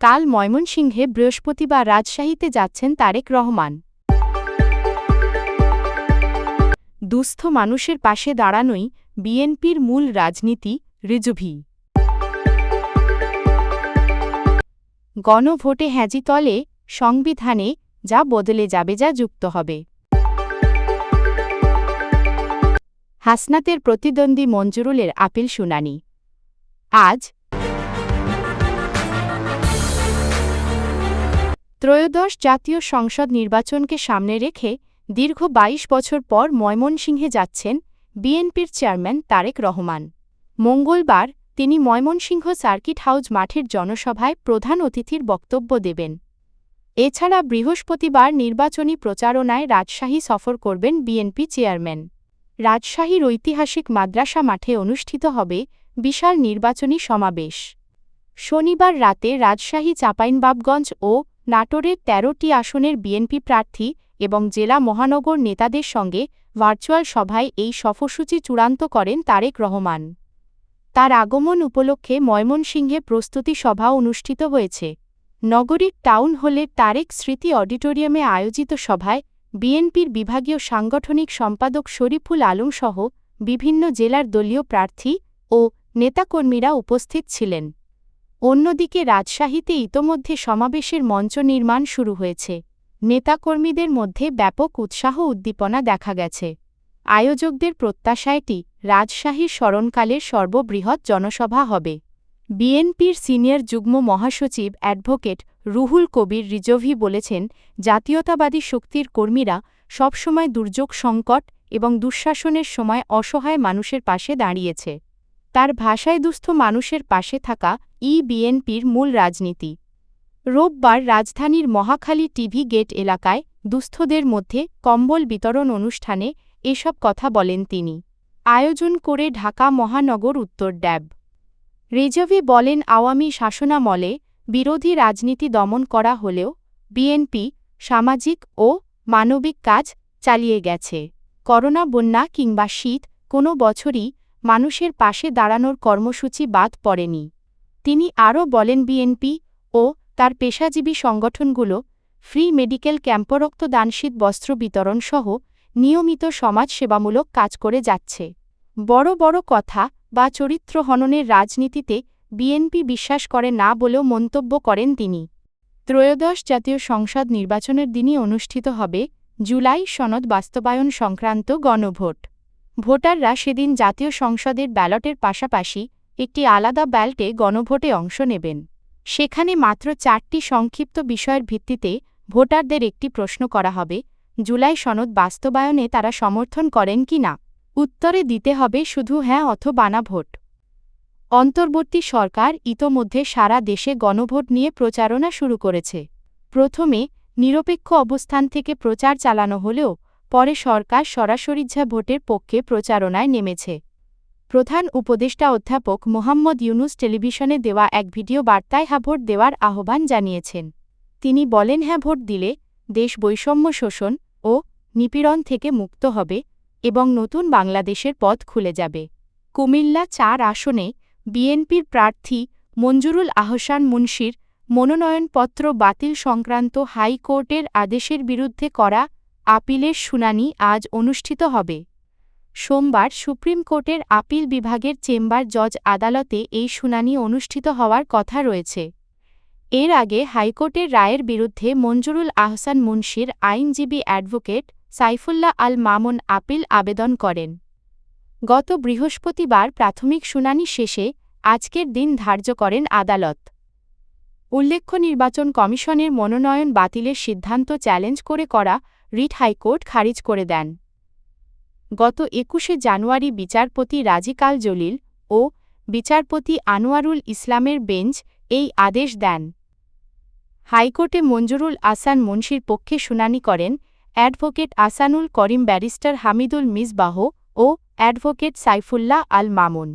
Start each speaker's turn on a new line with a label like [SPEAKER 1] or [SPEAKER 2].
[SPEAKER 1] কাল ময়মনসিংহে বৃহস্পতিবার রাজশাহীতে যাচ্ছেন তারেক রহমান। দুস্থ মানুষের পাশে দাঁড়ানোই বিএনপির মূল রাজনীতি, রিজভি। গণভোটে হ্যাজি তলে সংবিধানে যা বদলে যাবে যা যুক্ত হবে। হাসনাতের প্রতিদ্বন্দ্বী মঞ্জুরুলের আপিল শুনানি। আজ ত্রয়োদশ জাতীয় সংসদ নির্বাচনকে সামনে রেখে দীর্ঘ ২২ বছর পর ময়মনসিংহে যাচ্ছেন বিএনপির চেয়ারম্যান তারেক রহমান। মঙ্গলবার তিনি ময়মনসিংহ সার্কিট হাউজ মাঠের জনসভায় প্রধান অতিথির বক্তব্য দেবেন। এছাড়া বৃহস্পতিবার নির্বাচনী প্রচারণায় রাজশাহী সফর করবেন বিএনপি চেয়ারম্যান। রাজশাহীর ঐতিহাসিক মাদ্রাসা মাঠে অনুষ্ঠিত হবে বিশাল নির্বাচনী সমাবেশ। শনিবার রাতে রাজশাহী, চাঁপাইনবাবগঞ্জ ও নাটোরের তেরোটি আসনের বিএনপি প্রার্থী এবং জেলা মহানগর নেতাদের সঙ্গে ভার্চুয়াল সভায় এই সফরসূচি চূড়ান্ত করেন তারেক রহমান। তার আগমন উপলক্ষে ময়মনসিংহে প্রস্তুতি সভা অনুষ্ঠিত হয়েছে। নগরীর টাউন হলে তারেক স্মৃতি অডিটোরিয়ামে আয়োজিত সভায় বিএনপির বিভাগীয় সাংগঠনিক সম্পাদক শরীফুল আলমসহ বিভিন্ন জেলার দলীয় প্রার্থী ও নেতাকর্মীরা উপস্থিত ছিলেন। অন্যদিকে রাজশাহীতে ইতোমধ্যে সমাবেশের মঞ্চ নির্মাণ শুরু হয়েছে। নেতাকর্মীদের মধ্যে ব্যাপক উৎসাহ উদ্দীপনা দেখা গেছে। আয়োজকদের প্রত্যাশায়টি রাজশাহীর স্মরণকালের সর্ববৃহৎ জনসভা হবে। বিএনপির সিনিয়র যুগ্ম মহাসচিব অ্যাডভোকেট রুহুল কবির রিজভি বলেছেন, জাতীয়তাবাদী শক্তির কর্মীরা সবসময় দুর্যোগ সংকট এবং দুঃশাসনের সময় অসহায় মানুষের পাশে দাঁড়িয়েছে। তার ভাষায় দুস্থ মানুষের পাশে থাকা ই বিএনপির মূল রাজনীতি। রোববার রাজধানীর মহাখালী টিভি গেট এলাকায় দুস্থদের মধ্যে কম্বল বিতরণ অনুষ্ঠানে এসব কথা বলেন তিনি। আয়োজন করে ঢাকা মহানগর উত্তর ড্যাব। রেজভি বলেন, আওয়ামী শাসনামলে বিরোধী রাজনীতি দমন করা হলেও বিএনপি সামাজিক ও মানবিক কাজ চালিয়ে গেছে। করোনা, বন্যা কিংবা শীত কোনো বছরই মানুষের পাশে দাঁড়ানোর কর্মসূচি বাদ পড়েনি। তিনি আরও বলেন, বিএনপি ও তার পেশাজীবী সংগঠনগুলো ফ্রি মেডিকেল ক্যাম্প রক্তদান শীত বস্ত্র বিতরণ সহ নিয়মিত সমাজসেবামূলক কাজ করে যাচ্ছে। বড় বড় কথা বা চরিত্র হননের রাজনীতিতে বিএনপি বিশ্বাস করে না বলেও মন্তব্য করেন তিনি। ত্রয়োদশ জাতীয় সংসদ নির্বাচনের দিনই অনুষ্ঠিত হবে জুলাই সনদ বাস্তবায়ন সংক্রান্ত গণভোট। ভোটাররা সেদিন জাতীয় সংসদের ব্যালটের পাশাপাশি একটি আলাদা ব্যালটে গণভোটে অংশ নেবেন। সেখানে মাত্র চারটি সংক্ষিপ্ত বিষয়ের ভিত্তিতে ভোটারদের একটি প্রশ্ন করা হবে, জুলাই সনদ বাস্তবায়নে তারা সমর্থন করেন কি না? উত্তরে দিতে হবে শুধু হ্যাঁ অথবা না ভোট। অন্তর্বর্তী সরকার ইতোমধ্যে সারা দেশে গণভোট নিয়ে প্রচারণা শুরু করেছে। প্রথমে নিরপেক্ষ অবস্থান থেকে প্রচার চালানো হলেও পরে সরকার সরাসরিঝা ভোটের পক্ষে প্রচারণায় নেমেছে। প্রধান উপদেষ্টা অধ্যাপক মোহাম্মদ ইউনুস টেলিভিশনে দেওয়া এক ভিডিও বার্তায় হ্যাঁ ভোট দেওয়ার আহ্বান জানিয়েছেন। তিনি বলেন হ্যাঁ ভোট দিলে দেশ বৈষম্য শোষণ ও নিপীড়ন থেকে মুক্ত হবে এবং নতুন বাংলাদেশের পথ খুলে যাবে। কুমিল্লা চার আসনে বিএনপির প্রার্থী মঞ্জুরুল আহসান মুন্সির মনোনয়নপত্র বাতিল সংক্রান্ত হাইকোর্টের আদেশের বিরুদ্ধে করা আপিলের শুনানি আজ অনুষ্ঠিত হবে। সোমবার সুপ্রিম কোর্টের আপিল বিভাগের চেম্বার জজ আদালতে এই শুনানি অনুষ্ঠিত হওয়ার কথা রয়েছে। এর আগে হাইকোর্টের রায়ের বিরুদ্ধে মঞ্জুরুল আহসান মুন্সির আইনজীবী অ্যাডভোকেট সাইফুল্লাহ আল মামুন আপিল আবেদন করেন। গত বৃহস্পতিবার প্রাথমিক শুনানি শেষে আজকের দিন ধার্য করেন আদালত। উল্লেখ্য নির্বাচন কমিশনের মনোনয়ন বাতিলের সিদ্ধান্ত চ্যালেঞ্জ করে করা রিট হাইকোর্ট খারিজ করে দেন। গত একুশে জানুয়ারি বিচারপতি রাজিকাল জলিল ও বিচারপতি আনোয়ারুল ইসলামের বেঞ্চ এই আদেশ দেন। হাইকোর্টে মঞ্জুরুল আসান মুন্সির পক্ষে শুনানি করেন অ্যাডভোকেট আসানুল করিম ব্যারিস্টার হামিদুল মিসবাহ ও অ্যাডভোকেট সাইফুল্লাহ আল মামুন।